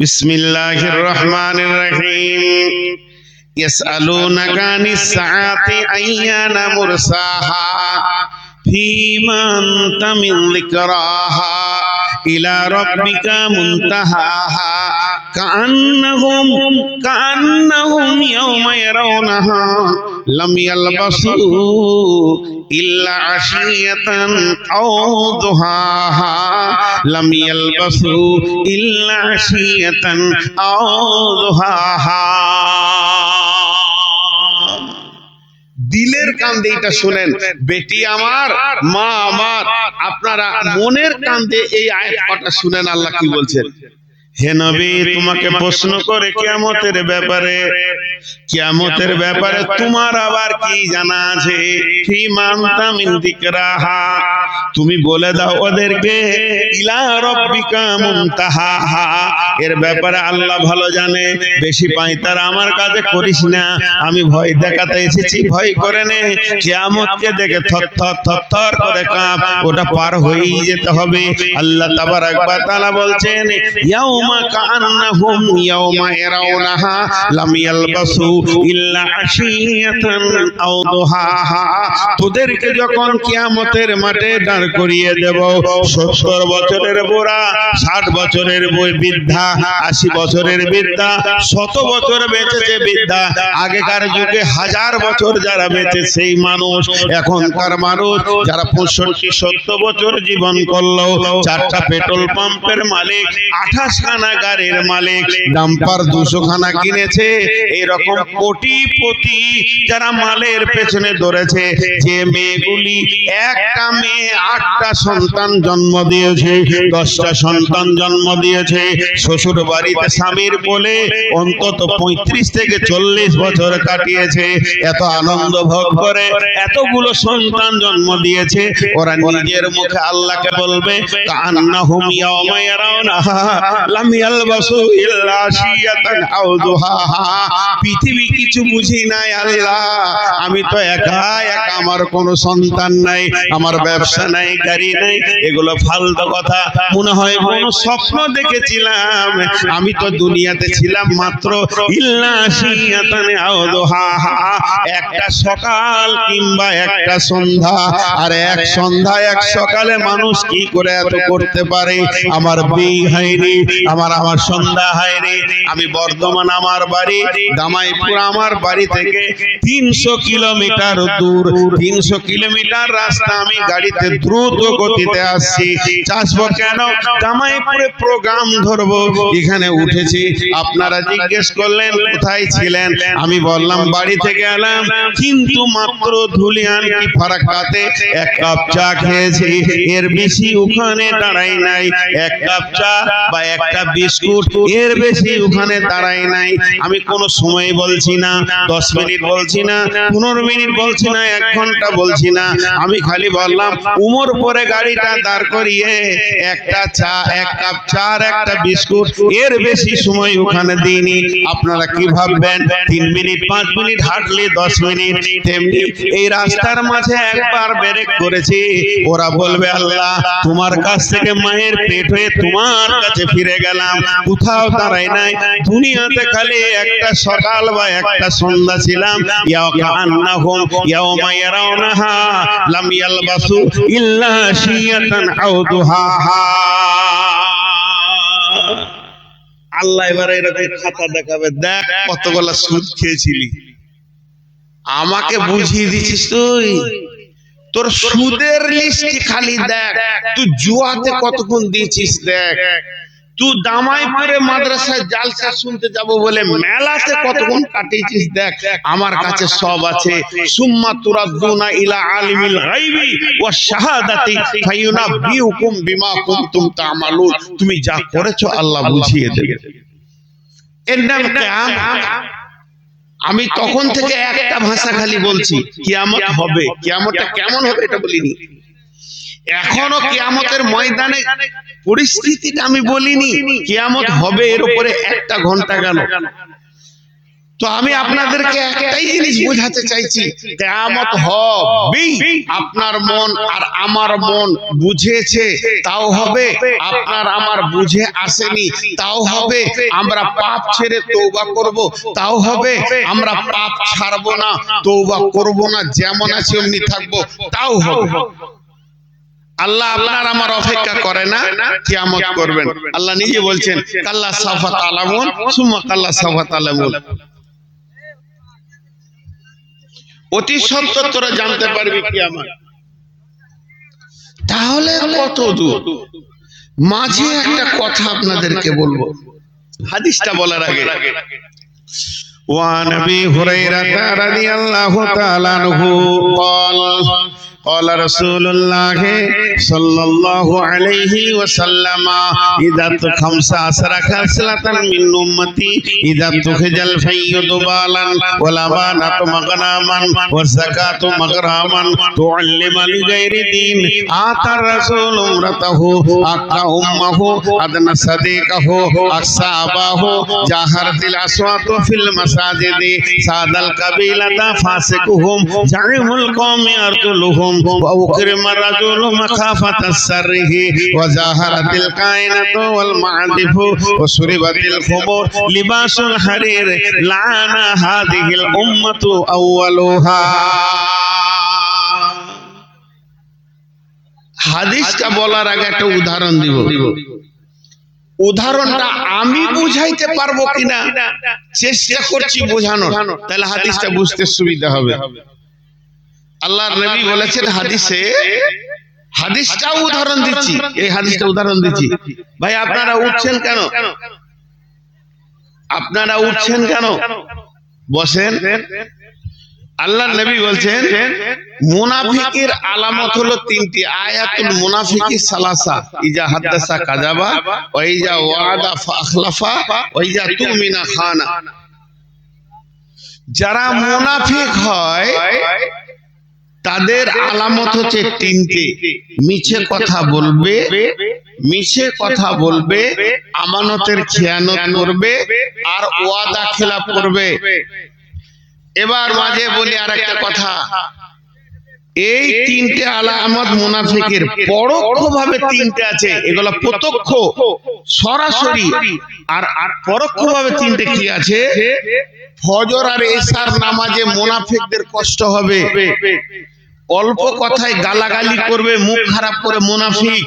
বিসমিল্লাহির রহমানির রহিম। ইয়াসআলুনাকা আনিস সাআতি আইয়ানা মুরসাহা ফিমা আনতা মিন যিকরাহা ইলা রাব্বিকা মুনতাহাহা। কাআন্নাহুম কাআন্নাহুম ইয়াওমা ইয়ারাউনাহা। লাম ইয়ালবাসু ইল্লা আশিয়াতান আও দুহাহা লাম ইয়ালবাসু ইল্লা আশিয়াতান আও দুহাহা দিলের কান্দে এটা শুনেন, বেটি আমার, মা আমার, আপনারা মনের কান্দে এই আয়াত কথা শুনেন, আল্লাহ কি বলছেন? হে তোমাকে প্রশ্ন করে ব্যাপারে। ব্যাপারে তোমার আবার কি জানা আছে? মানতা মিন তুমি বলে দাও ওদেরকে, ইলা রব্বিকা মুনতাহা। এর ব্যাপারে আল্লাহ ভালো জানে। বেশি পাই তার আমার কাছে করিস না। আমি ভয় দেখাতে এসেছি, ভয় করে নে। কিয়ামতকে দেখে থর থর থর থর করে কাঁপ। ওটা পার হয়েই যেতে হবে। আল্লাহ তাবারাক ওয়া তাআলা বলছেন, ইয়াউমা কাআন্নাহুম ইয়াউমা ইয়ারাউনাহা লাম ইয়ালবাসু ইল্লা আশিয়াতান আও দুহাহা। তোদেরকে যখন কিয়ামতের মাঠে দাঁড় করিয়ে দেব, সত্তর বছরের বুড়া ষাট বছরের বই বৃদ্ধা আশি বছরের বৃদ্ধা শত বছর বেঁচেছে বৃদ্ধা আগেকার যুগে হাজার বছর যারা বেঁচে সেই মানুষ এখনকার মানুষ যারা পঁয়ষট্টি সত্তর বছর জীবন করল চারটা পেট্রোল পাম্পের মালিক আঠাশ খানা গাড়ির মালিক ডাম্পার দুশো খানা কিনেছে এরকম কোটিপতি যারা মালের পেছনে ধরেছে যে মেয়েগুলি একটা মেয়ে আটটা সন্তান জন্ম দিয়েছে দশটা সন্তান জন্ম দিয়েছে শ্বশুর বাড়িতে স্বামীর বলে অন্তত পঁয়ত্রিশ থেকে চল্লিশ বছর কাটিয়েছে। এত আনন্দ ভোগ করে, এতগুলো সন্তান জন্ম দিয়েছে। ওরা নিজের মুখে আল্লাহকে বলবে, কান্নাহুম পৃথিবী কিছু বুঝি নাই আল্লাহ। আমি তো একা একা আমার কোনো সন্তান নাই, আমার ব্যবসা নাই, গাড়ি নাই, এগুলো ফালতু কথা। মনে হয় কোন স্বপ্ন দেখেছিলাম। আমি তো দুনিয়াতে ছিলাম মাত্র একটা সকাল কিংবা একটা সন্ধ্যা। আর এক সন্ধ্যা এক সকালে মানুষ কি করে এত করতে পারে? আমার বিয়ে হয়নি আমার আমার সন্ধ্যা হয়নি। আমি বর্ধমান আমার বাড়ি দামাইপুর আমার বাড়ি থেকে তিনশো কিলোমিটার দূর। তিনশো কিলোমিটার রাস্তা আমি গাড়িতে দ্রুত গতিতে আসছি। চাষবো কেন? দামাইপুরে প্রোগ্রাম ধরবো। এখানে উঠেছি। আপনারা জিজ্ঞেস করলেন কোথায় ছিলেন? আমি বললাম বাড়ি থেকে এলাম। কিন্তু মাত্র ধুলিয়ান কি ফারাক্কাতে এক কাপ চা খেয়েছি। এর বেশি ওখানে দাঁড়াই নাই। এক কাপ চা বা একটা বিস্কুট। এর বেশি ওখানে দাঁড়াই নাই। আমি কোনো সময় বলছি না। দশ মিনিট বলছি না। পনেরো মিনিট বলছি না। এক ঘণ্টা বলছি না। আমি খালি বললাম উমর পরে গাড়িটা দাঁড় করিয়ে একটা চা এক কাপ চা আর একটা বিস্কুট এর বেশি সময় ওখানে দিইনি। আপনারা কি ভাববেন? তিন মিনিট, পাঁচ মিনিট, হাঁটলে দশ মিনিট, তেমনি এই রাস্তার মাঝে একবার ব্রেক করেছি। ওরা বলবে, আল্লাহ, তোমার কাছ থেকে মায়ের পেট হয়ে তোমার কাছে ফিরে গেলাম। কোথাও দাঁড়াই নাই। দুনিয়াতে খালি একটা সকাল বা একটা সন্ধ্যা ছিলাম। ইয়াকান্নাহুম ইয়াওমা ইয়ারাউনাহা লাম ইয়ালবাসু ইল্লা শিয়াতান আও দুহাহা। আল্লাহ এবারে এরকম খাতা দেখাবে দেখ কতগুলা সুদ খেয়েছিলি। আমাকে বুঝিয়ে দিছিস তুই? তোর সুদের লিস্ট খালি দেখ তুই জুয়াতে কতক্ষণ দিয়েছিস দেখ। দামাইপুরে মাদ্রাসায় জালসা শুনতে যাব বলে মেলাতে কতক্ষণ কাটিয়েছিস দেখ? আমার কাছে সব আছে। সুম্মা ইলা আলিমিল শাহাদাতি বিমা তুমি যা করেছ আল্লাহ বুঝিয়ে দেবে। এর নাম আমি তখন থেকে একটা ভাষা খালি বলছি, কিয়ামত হবে। কিয়ামতটা কেমন হবে এটা বলিনি। এখনও কিয়ামতের ময়দানে পরিস্থিতিটা আমি বলিনি, কিয়ামত হবে এর উপরে একটা ঘণ্টা গেল তো আমি আপনাদেরকে একটাই জিনিস বোঝাতে চাইছি, কেয়ামত হবে, আপনার মন আর আমার মন বুঝেছে, তাও হবে, আপনার আমার বুঝে আসেনি, তাও হবে, আমরা পাপ ছেড়ে তৌবা করব, তাও হবে, আমরা পাপ ছাড়বো না তৌবা করব না, যেমন আছে অমনি থাকব, তাও হবে। আল্লাহ আপনার আমার অপেক্ষা করে না কিয়ামত করবেন আল্লাহ নিজে বলছেন কাল্লা সাফাত আলামুন সুম্মা কাল্লা সাফাত আলামুন অতি সত্তর তোরা জানতে পারবি কি আমার তাহলে কত দূর মাঝে একটা কথা আপনাদেরকে বলবো হাদিসটা বলার আগে وعن ابي هريره رضي الله تعالى عنه قال قال رسول الله صلى الله عليه وسلم اذا خمس عشر خصلة من امتي اذا تخرج الفي ضبالا والامانة مغناما والزكاة مغراما تعلم لغير دين آتى الرسول امرته أقى أمه أدنى صديقه أقصى أباه جاهرت الأصوات في المساجد ساد القبيلة فاسقهم زعيم القوم أرجلهم وأكرم الرجل مخافة السره وزاهرت الكائنة والمعدف وسربت الخمور لباس الحرير لعن هذه الأمة أولها হাদিসটা বলার আগে একটা উদাহরণ দিব উদাহরণটা আমি বুঝাইতে পারবো কিনা চেষ্টা করছি বোঝানোর তাহলে হাদিসটা বুঝতে সুবিধা হবে আল্লাহর নবী বলেছেন হাদিসে হাদিসটাও উদাহরণ দিচ্ছি। এই হাদিসটা উদাহরণ দিচ্ছি। ভাই আপনারা উঠছেন কেন? আপনারা উঠছেন কেন? বসেন। আল্লাহ নবী বলছেন মুনাফিকের আলামত হলো তিনটি। আয়াতুল মুনাফিকি সালাসা। ইজা হাদ্দাসা কাজাবা ওয়া ইজা ওয়াদা ফাখলাফা ওয়া ইজা তুমিনা খানা। যারা মুনাফিক হয় তাদের আলামত হচ্ছে তিনটে। মিছে কথা বলবে মিছে কথা বলবে আমানতের খেয়ানত করবে আর ওয়াদা খেলাপ করবে। এবার মাঝে বলি আর একটা কথা। এই তিনটে আলামত মুনাফিকের পরোক্ষ ভাবে তিনটে আছে। এগুলো প্রত্যক্ষ সরাসরি আর আর পরোক্ষ ভাবে তিনটে কি আছে? ফজর আর এসার নামাজে মুনাফিকদের কষ্ট হবে। অল্প কথায় গালাগালি করবে মুখ খারাপ করে মুনাফিক।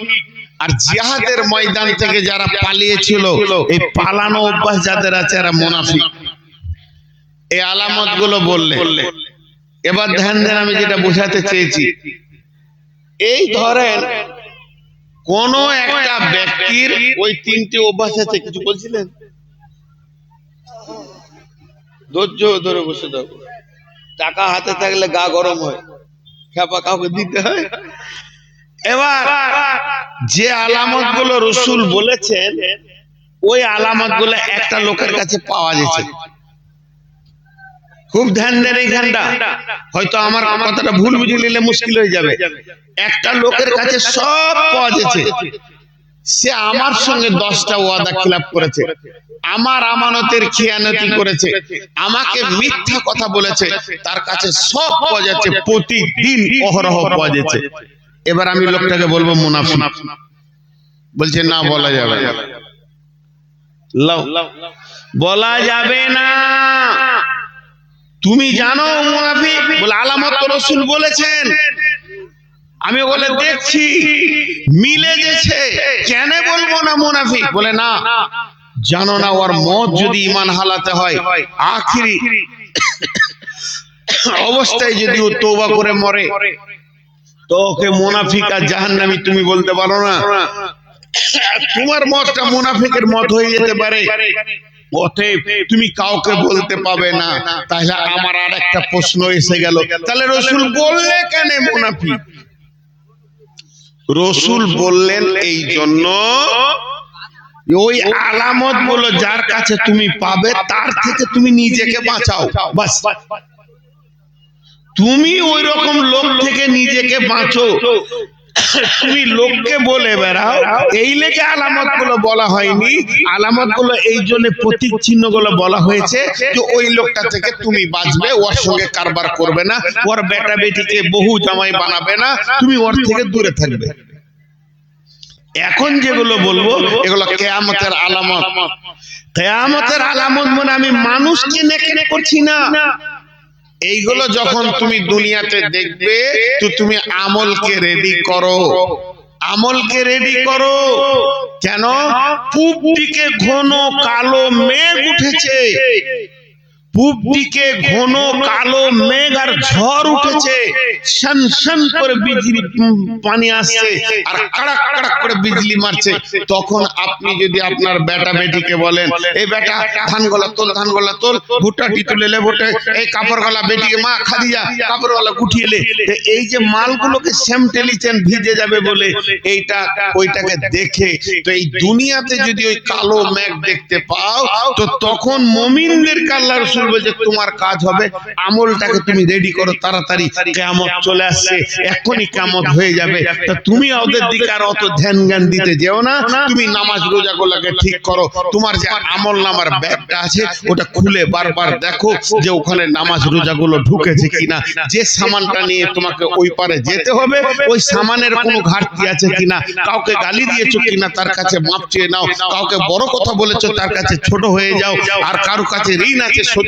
আর জিহাদের ময়দান থেকে যারা পালিয়েছিল এই পালানো অভ্যাস যাদের আছে এরা মুনাফিক। এই আলামতগুলো বললে। এবার ধ্যান দেন আমি যেটা বোঝাতে চেয়েছি। এই ধরেন কোন একটা ব্যক্তির ওই তিনটি অভ্যাস আছে কিছু বলছিলেন? ধৈর্য ধরে বসে দাও টাকা হাতে থাকলে গা গরম হয়। খেপা কাউকে দিতে হয়। এবার যে আলামতগুলো রসুল বলেছেন ওই আলামতগুলো একটা লোকের কাছে পাওয়া যেছে খুব ধ্যান দেন এই এইখানটা হয়তো আমার কথাটা ভুল বুঝে নিলে মুশকিল হয়ে যাবে। একটা লোকের কাছে সব পাওয়া যাচ্ছে সে আমার সঙ্গে দশটা ওয়াদা খিলাপ করেছে। আমার আমানতের খেয়ানতি করেছে। আমাকে মিথ্যা কথা বলেছে। তার কাছে সব পাওয়া যাচ্ছে। প্রতিদিন অহরহ পাওয়া যাচ্ছে এবার আমি লোকটাকে বলব মুনাফি বলছে, না, বলা যাবে। বলা যাবে না। তুমি জানো মুনাফিক? বলে, আলামত রসুল বলেছেন। আমি বলে, দেখছি, মিলে গেছে। কেন বলব না মুনাফিক? বলে, না। জানো না, ওর মত যদি ইমান হালাতে হয়, আখিরি অবস্থায় যদি ও তৌবা করে মরে, তো ওকে মুনাফিক আর জাহান্নামী তুমি বলতে পারো না। তোমার মতটা মুনাফিকের মত হয়ে যেতে পারে। অতএব তুমি কাউকে বলতে পাবে না। তাহলে আমার আর একটা প্রশ্ন এসে গেল। তাহলে রসুল বললে কেন মুনাফিক? রসুল বললেন এই জন্য ওই আলামতগুলো যার কাছে তুমি পাবে তার থেকে তুমি নিজেকে বাঁচাও। বাস। তুমি ওই রকম লোক থেকে নিজেকে বাঁচো। তুমি লোককে বলে বেড়াও, এই লেগে আলামতগুলো বলা হয়নি। আলামতগুলো এই জন্য প্রতীক চিহ্নগুলো বলা হয়েছে যে ওই লোকটা থেকে তুমি বাঁচবে, ওর সঙ্গে কারবার করবে না, ওর বেটা বেটিকে বহু জামাই বানাবে না, তুমি ওর থেকে দূরে থাকবে। এখন যেগুলো বলব, এগুলো কেয়ামতের আলামত। কেয়ামতের আলামত মানে আমি মানুষকে নেকে করছি না। এইগুলো যখন তুমি দুনিয়াতে দেখবে তো তুমি আমলকে রেডি করো। আমলকে রেডি করো। কেন? পূব দিকে ঘন কালো মেঘ উঠেছে। পূব দিকে ঘন কালো মেঘ আর ঝড় উঠেছে। সন সন করে বিজলি পানি আসছে আর কড়াক কড়াক করে বিজলি মারছে। তখন আপনি যদি আপনার বেটা বেটিকে বলেন এই বেটা, ধান গলা তোল, ধান গলা তোল ভুট্টাটি তুলে লে ভুট্টা, এই কাপড় গলা বেটিকে মা খাদিজা কাপড় গলা গুটিয়ে লে। এই যে মালগুলোকে সেম টেলিচেন ভিজে যাবে বলে এইটা ওইটাকে দেখে, তো এই দুনিয়াতে যদি ওই কালো মেঘ দেখতে পাও, তো তখন মমিনদের আল্লাহ রসুল বলছে, তোমার কাজ হবে, আমলটাকে তুমি রেডি করো, তাড়াতাড়ি কেমন চলে আসছে, এখনই কেমন হয়ে যাবে। তা তুমি ওদের দিকে আর অত ধ্যান জ্ঞান দিতে যেও না, তুমি নামাজ রোজা গুলাকে ঠিক করো। তোমার যে আমল নামার ব্যাগটা আছে, ওটা খুলে বারবার দেখো যে ওখানে নামাজ রোজা গুলো ঢুকেছে কিনা। যে সামানটা নিয়ে তোমাকে ওই পারে যেতে হবে, ওই সামানের কোনো ঘাটতি আছে কিনা। কাউকে গালি দিয়েছ কিনা, তার কাছে মাপ চেয়ে নাও। কাউকে বড় কথা বলেছ, তার কাছে ছোট হয়ে যাও। আর কারও কাছে ঋণ আছে, শোধ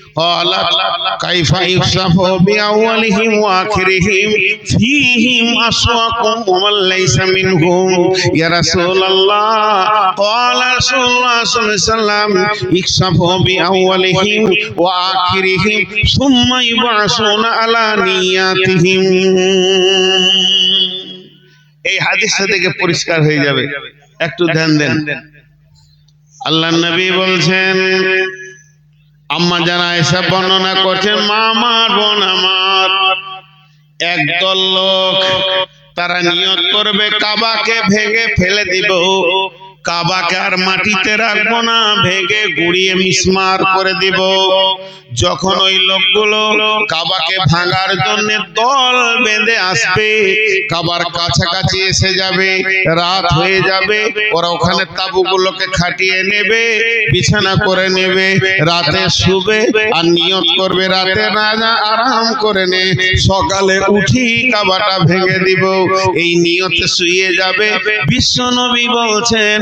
قالت كيف يخسف بأولهم وآخرهم فيهم أسواق ومن ليس منهم يا رسول الله قال رسول الله صلى الله عليه وسلم يخسف بأولهم وآخرهم ثم يبعثون على نياتهم এই হাদিসটা থেকে পরিষ্কার হয়ে যাবে একটু ধ্যান দেন আল্লাহ নবী বলছেন আম্মা জানা এসব বর্ণনা করছেন মা আমার বোন আমার, একদল লোক তারা নিয়ত করবে কাবাকে ভেঙে ফেলে দিব। কাবাকে আর মাটিতে রাখব না ভেঙে গুড়িয়ে মিসমার করে দিব। যখন ওই লোকগুলো কাবাকে ভাঙার জন্য দল বেঁধে আসবে, কাবার কাছাকাছি এসে যাবে, রাত হয়ে যাবে, ওরা ওখানে তাবুগুলোকে খাটিয়ে নেবে, বিছানা করে নেবে, রাতে শুবে, আর নিয়ত করবে রাতে রাজা আরাম করে নে। সকালে উঠি কাবাটা ভেঙে দিব, এই নিয়তে শুয়ে যাবে। বিশ্ব নবী বলছেন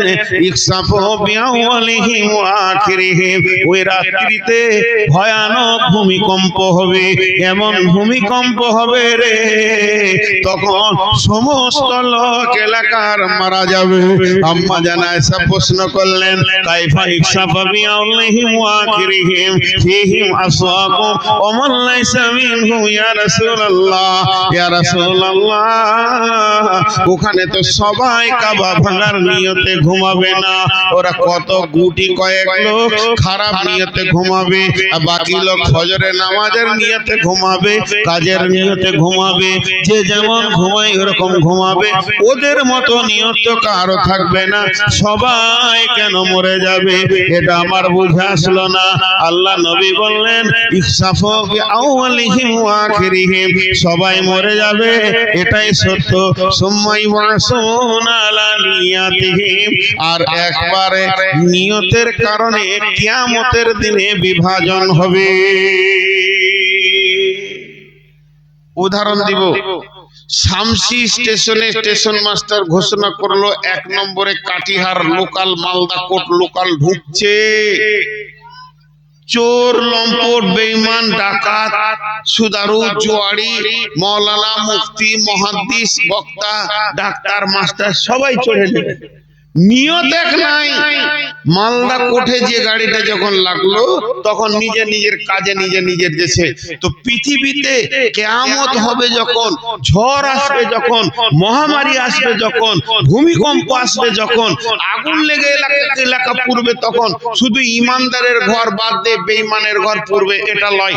রাত্রিতে ভয়ানক ভূমিকম্প হবে। এমন ভূমিকম্প হবে রে। তখন সমস্ত লোক, এলাকার মারা যাবে। আম্মা প্রশ্ন করলেন রাসূলুল্লাহ। ওখানে তো সবাই কাবা ভাঙার নিয়তে ঘুমাবে না। ওরা কত গুটি কয়েক লোক খারাপ নিয়তে ঘুমাবে, আর বাকি লোক ফজরের নামাজের নিয়তে ঘুমাবে, কাজের নিয়তে ঘুমাবে, যে যেমন ঘুমায় ওরকম ঘুমাবে। ওদের মতো নিয়ত কারও থাকবে না। সবাই কেন মরে যাবে? এটা আমার বুঝে আসলো না। আল্লাহ নবী বললেন সবাই মরে যাবে, এটাই সত্য। মাসুন আলা নিয়াতিহিম। আর একবারে নিয়তের কারণে কিয়ামতের দিনে বিভাজন হবে। উদাহরণ দিব। শামসি স্টেশনে স্টেশন মাস্টার ঘোষণা করল এক নম্বরে Katihar local Malda court local ঢুকছে। চোর লম্পট বেঈমান ডাকাত সুদারু জোয়ারি মৌলানা মুফতি মহাদ্দিস বক্তা ডাক্তার মাস্টার সবাই চড়ে নেবে নিয়ত এক নাই। মালদা কোঠে যে গাড়িটা যখন লাগল তখন নিজে নিজের কাজে নিজে নিজের দেশে তো পৃথিবীতে কেয়ামত হবে যখন ঝড় আসবে যখন মহামারী আসবে যখন ভূমিকম্প আসবে যখন আগুন লেগে এলাকা পূর্বে তখন শুধু ইমানদারের ঘর বাদ দিয়ে বেঈমানের ঘর পূর্বে এটা লয়।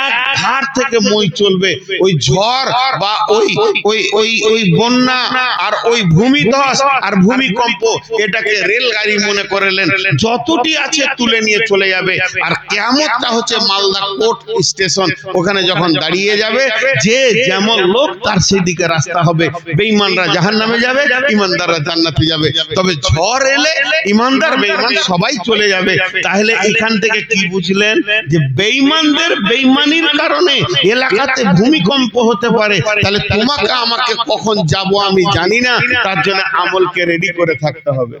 এক ধার থেকে মই চলবে। ওই ঝড় বা ওই ওই ওই ওই বন্যা আর ওই ভূমিধস আর ভূমিকম্প এটাকে রেলগাড়ি মনে করেলেন, যতটি আছে তুলে নিয়ে চলে যাবে। আর কেমনটা হচ্ছে মালদা কোর্ট স্টেশন, ওখানে যখন দাঁড়িয়ে যাবে, যে যেমন লোক, তার সেদিকে রাস্তা হবে। বেঈমানরা জাহান নামে যাবে ইমানদাররা জান্নাতে যাবে। তবে ঝড় এলে ইমানদার বেঈমান সবাই চলে যাবে। তাহলে এখান থেকে কি বুঝলেন? যে বেঈমানদের বেঈমানির কারণে এলাকাতে ভূমিকম্প হতে পারে। তাহলে তোমাকে, আমাকে কখন যাব আমি জানি না। তার জন্য আমলকে রেডি করে থাকতে হবে।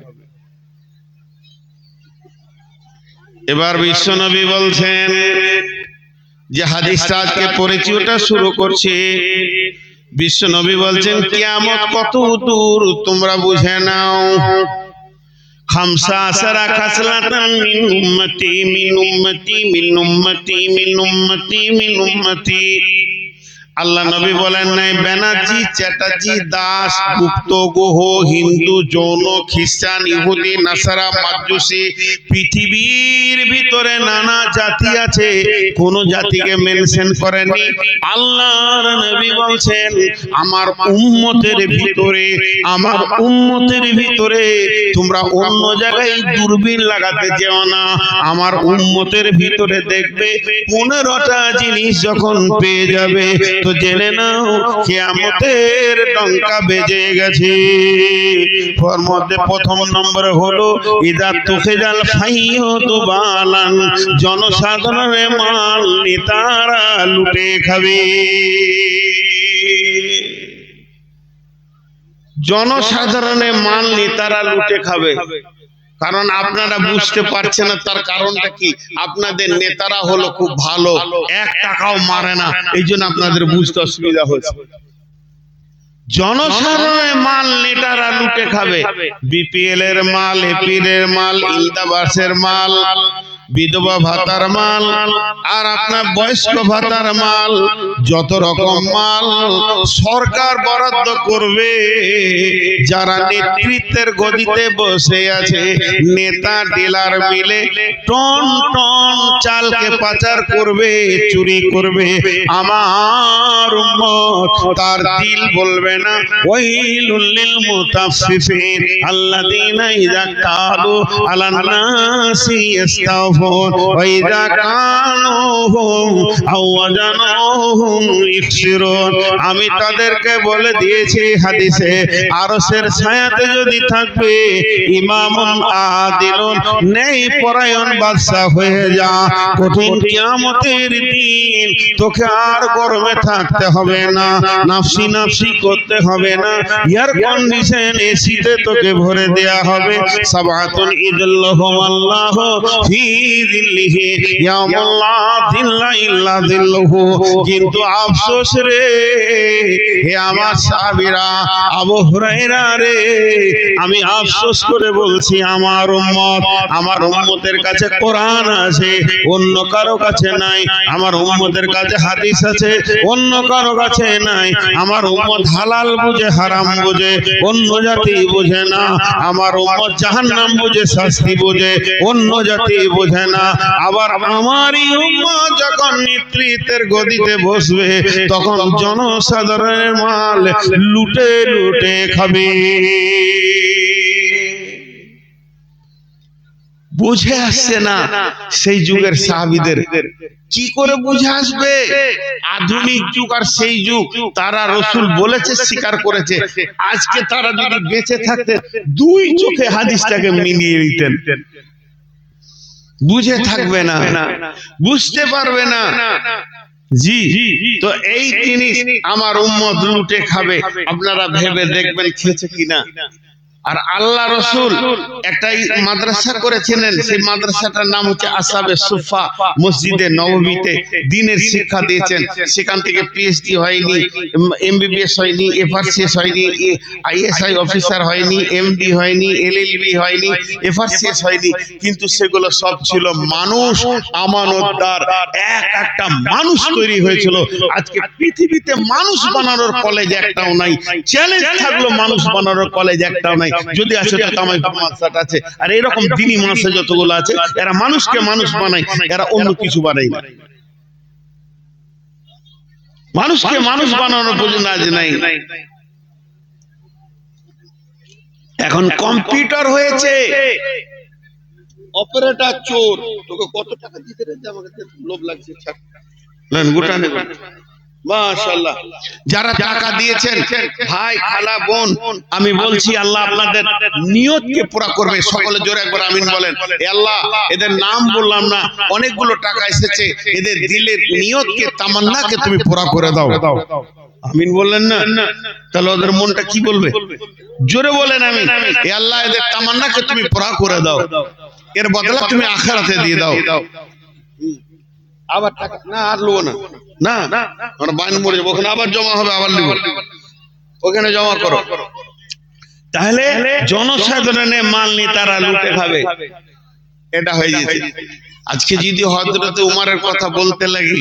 এবার বিশ্বনবী বলছেন যে হাদিসটা আজকে পড়েছি ওটা শুরু করছি। বিশ্বনবী বলছেন কিয়ামত কত দূর তোমরা বুঝে নাও। খামসা আসারা খাসলাতান মিন উম্মতি মিন উম্মতি মিন উম্মতি মিন উম্মতি মিন উম্মতি। আল্লাহ নবী বলেন নাই ব্যানার্জি চ্যাটার্জি দাস গুপ্ত গোহ হিন্দু যৌন খ্রিস্টান ইহুদি নাসারা মাজুসি পৃথিবীর ভিতরে নানা জাতি আছে কোন জাতিকে মেনশন করেনি। আল্লাহর নবী বলছেন আমার উম্মতের ভিতরে আমার উম্মতের ভিতরে তোমরা অন্য জায়গায় দূরবীন লাগাতে যেও না। আমার উম্মতের ভিতরে দেখবে পনেরোটা জিনিস যখন পেয়ে যাবে। তো জেনে নাও, কিয়ামতের টঙ্কা বেজে গেছে। ওর মধ্যে প্রথম নম্বর হলো, ইদা তুফেজাল ফাইয়ত বালান জনসাধারণের মাল নেতারা লুটে খাবে। জনসাধারণের মাল নেতারা লুটে খাবে। কারণ আপনারা বুঝতে পারছেন না তার কারণটা কি? আপনাদের নেতারা হলো খুব ভালো, এক টাকাও মারে না। এই জন্য আপনাদের বুঝতে অসুবিধা হয়েছে জনসাধারণের মাল নেতারা লুটে খাবে। বিপিএল এর মাল, এপিএল এর মাল, ইন্দাবাসের মাল বিধবা ভাতার মাল আর আপনার বয়স্ক ভাতার মাল, যত রকম মাল সরকার বরাদ্দ করবে। যারা নেতৃত্বের গদিতে বসে আছে, নেতা, ডিলার মিলে টন টন চালকে পাচার করবে, চুরি করবে। আমার তার দিল বলবে না ওয়াইলুল লিল মুতাফফিফিন, আল্লাযীনা ইযা কালু আলান নাসি আমি তাদেরকে বলে দিয়েছি হাদিসে আরশের ছায়াতে যদি থাকবে ইমামুন আদিলুন। নেই পরায়ণ বাদশা হয়ে যা। কঠিন কিয়ামতের দিন। তোকে আর গরমে থাকতে হবে না। নাফসি নাফসি করতে হবে না। এয়ার কন্ডিশন এসিতে তোকে ভরে দেয়া হবে। সাবাতুন ইদুল্লাহুম আল্লাহ ফি দিল্লিহি। ইয়াউমুল্লাহ দিল্লা ইল্লা কিন্তু আফসোস রে, হে আমার সাহাবীরা, আবু হুরায়রা রে, আমি আফসোস করে বলছি, আমার উম্মত, আমার উম্মতের কাছে কোরআন আছে, অন্য কারও কাছে নাই। আমার উম্মতের কাছে হাদিস আছে, অন্য কারও কাছে নাই। আমার উম্মত হালাল বুঝে, হারাম বুঝে, অন্য জাতি বুঝে না। আমার উম্মত জাহান্নাম বুঝে, শাস্তি বুঝে, অন্য জাতি বুঝে না। আবার আমারই উম্মত যখন নেতৃত্বের গদিতে বসবে, তখন জনসাধারণের মাল লুটে লুটে খাবে। বুঝে আসছে না সেই যুগের সাহাবিদের। কি করে বুঝে আসবে? আধুনিক যুগ আর সেই যুগ। তারা রসুল বলেছে, স্বীকার করেছে। আজকে তারা যদি বেঁচে থাকতে দুই চোখে হাদিসটাকে মিলিয়ে দিতেন। বুঝে থাকবে না। বুঝতে পারবে না। জি। তো এই জিনিস আমার উম্মত লুটে খাবে। আপনারা ভেবে দেখবেন খেয়েছে কিনা। আর আল্লাহ রসুল একটাই মাদ্রাসা করেছিলেন। সেই মাদ্রাসাটার নাম হচ্ছে আসাবে সুফা মসজিদে নবমীতে দিনের শিক্ষা দিয়েছেন। সেখান থেকে পিএইচডি হয়নি এমবিবিএস হয়নি এফআরসিএস হয়নি আইএসআই অফিসার হয়নি এমডি হয়নি এলএলবি হয়নি এফআরসিএস হয়নি। কিন্তু সেগুলো সব ছিল মানুষ আমানতদার এক একটা মানুষ তৈরি হয়েছিল। আজকে পৃথিবীতে মানুষ বানানোর কলেজ একটাও নাই। চ্যালেঞ্জ থাকল মানুষ বানানোর কলেজ একটাও নাই। যদি আছে তো কামাই মাদ্রাসাটা আছে। আর এরকম দিনই মাসে যতগুলো আছে এরা মানুষকে মানুষ বানায় এরা অন্য কিছু বানায়। না মানুষকে মানুষ বানানোর পর্যন্ত আজ নাই। এখন কম্পিউটার হয়েছে। অপারেটর চোর তোকে কত টাকা দিতে রে আমাকে লোভ লাগছে ছাড়। নেন গোটা মাশাআল্লাহ। যারা টাকা দিয়েছেন, ভাই, খালা, বোন, আমি বলছি আল্লাহ আপনাদের নিয়তকে পুরা করবে। সকলে জোরে একবার আমিন বলেন। এ আল্লাহ, এদের নাম বললাম না, অনেকগুলো টাকা এসেছে। এদের দিলের নিয়তকে, তামান্নাকে তুমি পুরা করে দাও। আমিন বললেন না? তাহলে ওদের মনটা কি বলবে? জোরে বলেন আমি। এ আল্লাহ, এদের তামান্নাকে তুমি পুরা করে দাও। এর বদলা তুমি আখারাতে দিয়ে দাও। আবার টাকা না আর না। না আমরা বাইন মরে যাব ওখানে আবার জমা হবে আবার নেব ওখানে জমা করো। তাহলে জনসাধারণের মাল নিয়ে তারা লুটে খাবে। এটা হয়ে যেতে আজকে যদি হজরত উমারের কথা বলতে লাগি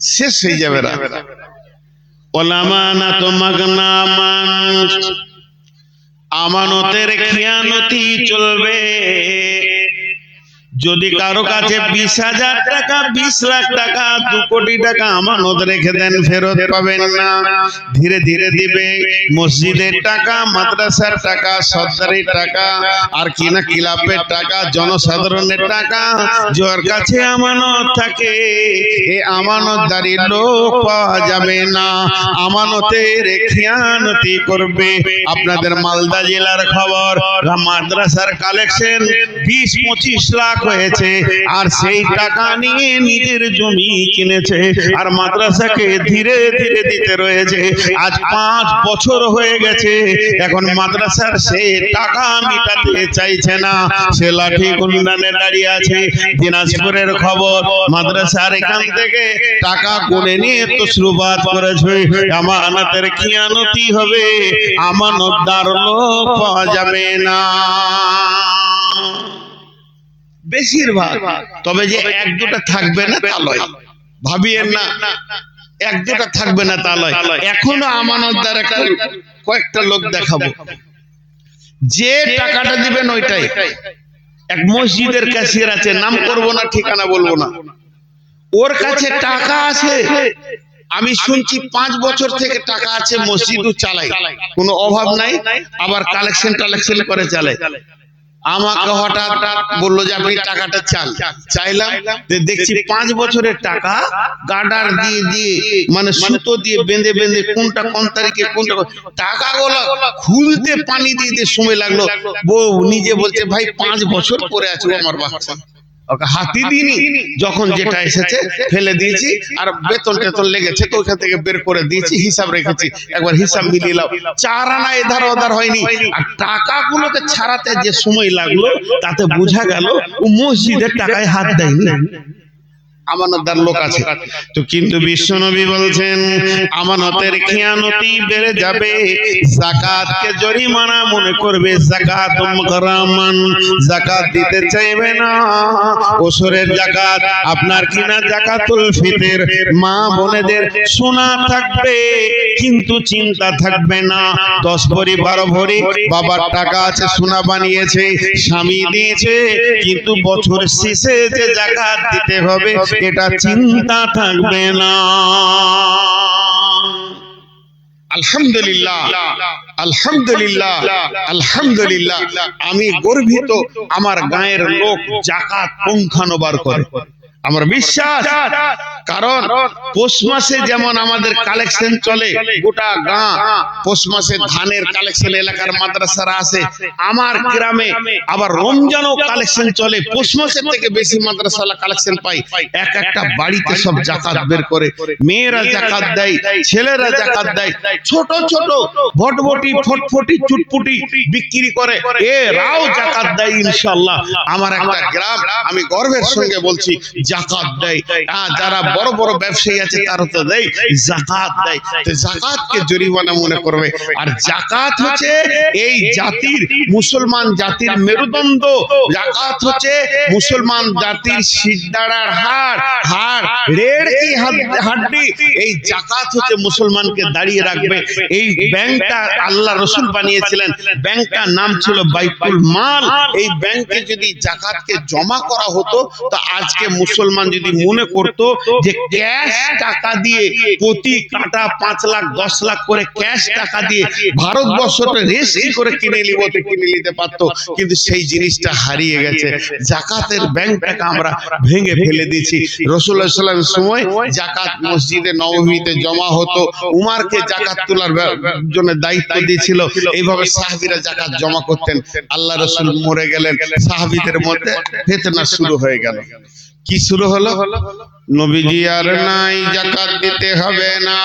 শেষ হয়ে যাবে না ওলামানা তো আমানতের খেয়ানতি চলবে। যদি কারও কাছে বিশ হাজার টাকা বিশ লাখ টাকা দু কোটি টাকা আমানত রেখে দেন ফেরত পাবেন না। ধীরে ধীরে দিবে। মসজিদের টাকা মাদ্রাসার টাকা সরকারি টাকা আর কিনা কিলাপের টাকা জনসাধারণের টাকা যার কাছে আমানত থাকে এ আমানতদারি লোক পাওয়া যাবে না। আমানতের খেয়ানতি করবে। আপনাদের মালদা জেলার খবর মাদ্রাসার কালেকশন বিশ পঁচিশ লাখ হয়েছে, আর সেই টাকা নিয়ে নিজের জমি কিনেছে, আর মাদ্রাসাকে ধীরে ধীরে দিতে রয়েছে। আজ পাঁচ বছর হয়ে গেছে, এখন মাদ্রাসার সে টাকা মিটাতে চাইছে না। সে লাঠি গুন্ডানে দাঁড়িয়ে আছে। দিনাজপুরের খবর, মাদ্রাসার এখান থেকে টাকা গুনে নিয়ে তো শুরুবাত করেছে। আমানতের খিয়ানতি হবে? আমানতদার লোক পাওয়া যাবে না। বেশিরভাগ। তবে যে এক দুটা থাকবে না তা লয়। ভাবিয়েন না এক দুটা থাকবে না তা লয়। এখনও আমানতদার একটা কয়েকটা লোক দেখাবো। যে টাকাটা দিবেন ওইটাই। এক মসজিদের ক্যাশিয়ার আছে নাম করব না ঠিকানা বলব না। ওর কাছে টাকা আছে। আমি শুনছি পাঁচ বছর থেকে টাকা আছে মসজিদও চালাই কোনো অভাব নাই আবার কালেকশন টালেকশন করে চালায়। আমাকে হঠাৎ বলল যে আপনি টাকাটা চান। চাইলাম যে দেখছি পাঁচ বছরের টাকা গাডার দিয়ে দিয়ে মানে সুতো দিয়ে বেঁধে বেঁধে কোনটা কোন তারিখে কোনটা টাকা গুলো খুলতে পানি দিয়ে দিয়ে সময় লাগল। বউ নিজে বলছে ভাই পাঁচ বছর পরে আছো আমার বাচ্চা। হাতি দিইনি যখন যেটা এসেছে ফেলে দিয়েছি আর বেতন টেতন লেগেছে তো ওখান থেকে বের করে দিয়েছি হিসাব রেখেছি একবার হিসাব মিলিয়ে নাও। চার আনা এধার ওধার হয়নি আর টাকাগুলোকে ছাড়াতে যে সময় লাগল তাতে বোঝা গেল ও মসজিদের টাকায় হাত দেয়নি। আমানতদার লোক আছে। তো কিন্তু বিশ্বনবী বলছেন আমানতের খেয়ানতি বেড়ে যাবে। জাকাতকে জরিমানা মনে করবে। জাকাত মুকরামান জাকাত দিতে চাইবে না। ওসরের জাকাত আপনার কিনা জাকাতুল ফিতর। মা বোনেদের সোনা থাকবে কিন্তু চিন্তা থাকবে না। দশ ভরি বারো ভরি বাবার টাকা আছে সোনা বানিয়েছে স্বামী দিয়েছে কিন্তু বছর শেষে যে জাকাত দিতে হবে এটা চিন্তা থাকবে না। আলহামদুলিল্লাহ আলহামদুলিল্লাহ আলহামদুলিল্লাহ। আমি গর্বিত আমার গায়ের লোক জাকাত পুঙ্খানুবার করে। আমার বিশ্বাস, কারণ পৌষ মাসে যেমন আমাদের কালেকশন চলে, গোটা গাঁ পৌষ মাসে ধানের কালেকশন এলাকার মাদ্রাসারা আছে, আমার গ্রামে আবার রমজানও কালেকশন চলে, পৌষ মাসের থেকে বেশি মাদ্রাসালা কালেকশন পাই। এক একটা বাড়িতে সব জাকাত বের করে, মেয়েরা জাকাত দেয়, ছেলেরা জাকাত দেয়, ছোট ছোট ভটভটি, ফটফটি, চুটপুটি বিক্রি করে এ রাও জাকাত দেয় ইনশাআল্লাহ। আমার একটা গ্রাম, আমি গর্বের সঙ্গে বলছি জাকাত দেয়। যারা বড় বড় ব্যবসায়ী আছে, তারা তো দেয় জাকাত দেয়। তো জাকাতকে জরিমানা মনে করবে। আর জাকাত হচ্ছে এই জাতির মুসলমান জাতির মেরুদণ্ড। জাকাত হচ্ছে মুসলমান জাতির সিদ্ধারার হাড়। হাড় রেড় কি হাড- হাড্ডি এই জাকাত হচ্ছে মুসলমানকে দাঁড়িয়ে রাখবে। এই ব্যাংকটা আল্লাহ রসুল বানিয়েছিলেন। ব্যাংকটার নাম ছিল বাইকুল মাল। এই ব্যাংকে যদি জাকাতকে জমা করা হতো, তো আজকে মুসলমান যদি মনে করত যে ক্যাশ টাকা দিয়ে প্রতি কাটা পাঁচ লাখ, দশ লাখ করে ক্যাশ টাকা দিয়ে ভারতবর্ষটা রেস্টি করে কিনে নিব কিনে নিতে পারতো। কিন্তু সেই জিনিসটা হারিয়ে গেছে। জাকাতের ব্যাংকটাকে আমরা ভেঙে ফেলে দিয়েছি। রসুল্লাহ সাল্লামের সময় জাকাত মসজিদে নবমীতে জমা হতো। উমারকে জাকাত তোলার জন্য দায়িত্ব দিয়েছিল। এইভাবে সাহাবিরা জাকাত জমা করতেন। আল্লাহ রসুল মরে গেলেন। সাহাবিদের মধ্যে ফেতনা শুরু হয়ে গেল। কি শুরু হলো? নবীজি আর নাই জাকাত দিতে হবে না।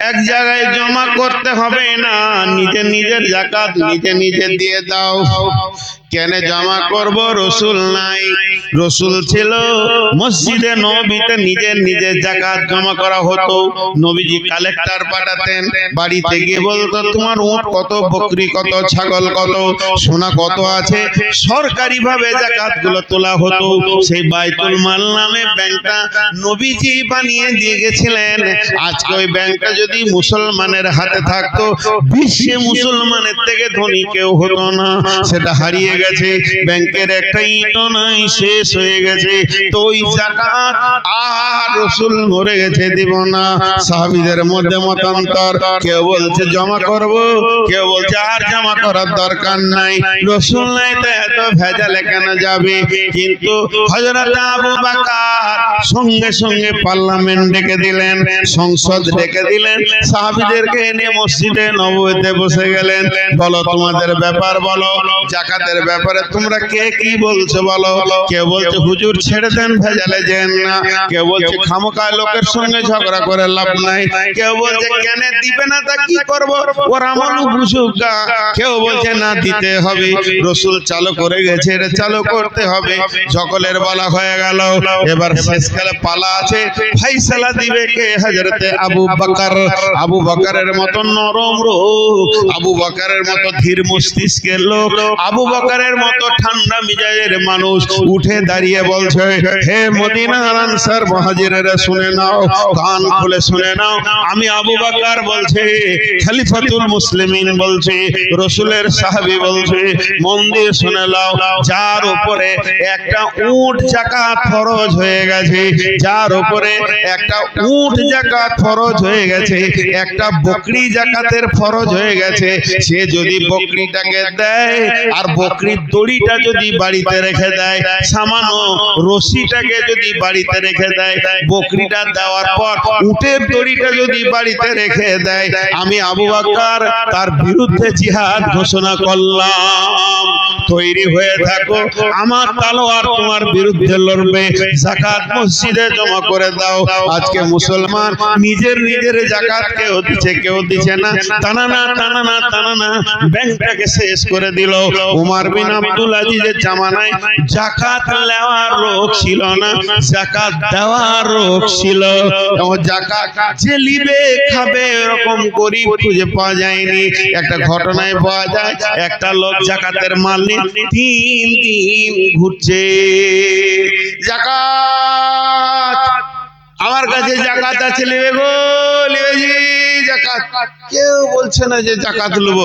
এক জায়গায় জমা করতে হবে না নিজে নিজের জাকাত নিজে নিজে দিয়ে দাও। কেন জমা করব রসুল নাই? রসুল ছিল মসজিদে নবীতে নিজের নিজের জাকাত জমা করা হতো। নবীজি কালেক্টর পাঠাতেন বাড়িতে গিয়ে বলতো তোমার উট কত বকরি কত ছাগল কত সোনা কত আছে? সরকারি ভাবে জাকাতগুলো তোলা হতো। সেই বাইতুল মাল নামে ব্যাংকটা নবীজি বানিয়ে দিয়ে গেছিলেন। আজকে ওই ব্যাংকটা যদি মুসলমানের হাতে থাকতো বিশ্বে মুসলমানের থেকে ধনী কেউ হতো না। সেটা হারিয়ে গেছে, ব্যাংকের একটা ইটও নাই, শেষ হয়ে গেছে। তো ওই জাকাত আর রসুল মরে গেছে, দিব না। সাহাবিদের মধ্যে মতান্তর। কেউ বলছে, জমা করব। কেউ বলছে, আর জমা করার দরকার নাই। রসুল নাই তো এত ভেজালে কেন যাবে? কিন্তু হযরত আবু বকর সঙ্গে সঙ্গে পার্লামেন্ট ডেকে দিলেন, সংসদ ডেকে দিলেন। সাহাবীদেরকে এনে মসজিদে নববীতে বসে গেলেন। বলো, তোমাদের ব্যাপার বলো, জাকাতের ব্যাপারে তোমরা কে কি বলছো বলো? কেউ বলছে, হুজুর ছেড়ে দেন, ভেজালে যেন না। কেউ বলছে খামোকায় লোকের সঙ্গে ঝগড়া করে লাভ নাই। কেউ বলছে, কেন দিবে না তা কি করব? ওর আমার বুঝুক গা। কেউ বলছে, না দিতে হবে। রসুল চালু করে গেছে, এটা চালু করতে হবে। সকলের বলা হয়ে গেল। এবার শেষকালে পালা আছে। ফাইসালা দিবে কে? হজরতে আবু বকর। আবু বকরের মতো নরম রূপ। আবু বকরের মতো ধীর মস্তিষ্কের লোক। আবু বকরের মতো ঠান্ডা মিজাজের মানুষ উঠে দাঁড়িয়ে বলছে, হে মদিনার আনসার মহাজিরেরা, শুনে নাও, কান খুলে শুনে নাও। আমি আবু বকর বলছে, খলিফাতুল মুসলিমিন বলছে, রসুলের সাহাবী বলছে, মন দিয়ে শুনে নাও, যার উপরে একটা উট জাকাত ফরজ হয়ে গেছে, যার উপরে একটা উট জাকাত ফরজ হয়ে গেছে, একটা বকরি জাকাতের ফরজ হয়ে গেছে, সে যদি বকরিটাকে দেয়, আর বকরির দড়িটা যদি বাড়িতে রেখে দেয় সামান্য রশিটাকে যদি বাড়িতে রেখে দেয় বকরিটা দেওয়ার পর উটের দড়িটা যদি বাড়িতে রেখে দেয় আমি আবু বকর তার বিরুদ্ধে জিহাদ ঘোষণা করলাম। তৈরি হয়ে থাকো। আমার তালোয়ার তোমার বিরুদ্ধে লড়বে। জাকাত মসজিদে জমা করে দাও। আজকে মুসলমান নিজের নিজের জাকাত কেউ দিচ্ছে কেউ দিচ্ছে না। টানা না টানা না টানা না ব্যাংকটাকে শেষ করে দিল। উমার বিন আব্দুল আজিজের জামানায় জাকাত নেওয়ার লোক ছিল না জাকাত দেওয়ার লোক ছিল। জাকাত যে লিবে খাবে এরকম গরিব খুঁজে পাওয়া যায়নি। একটা ঘটনায় পাওয়া যায় একটা লোক জাকাতের মাল নিয়ে তিন দিন ঘুরছে। জাকাত আমার কাছে জাকাত আছে নেবে গো নেবে জি জাকাত। কেউ বলছে না যে জাকাত নেব।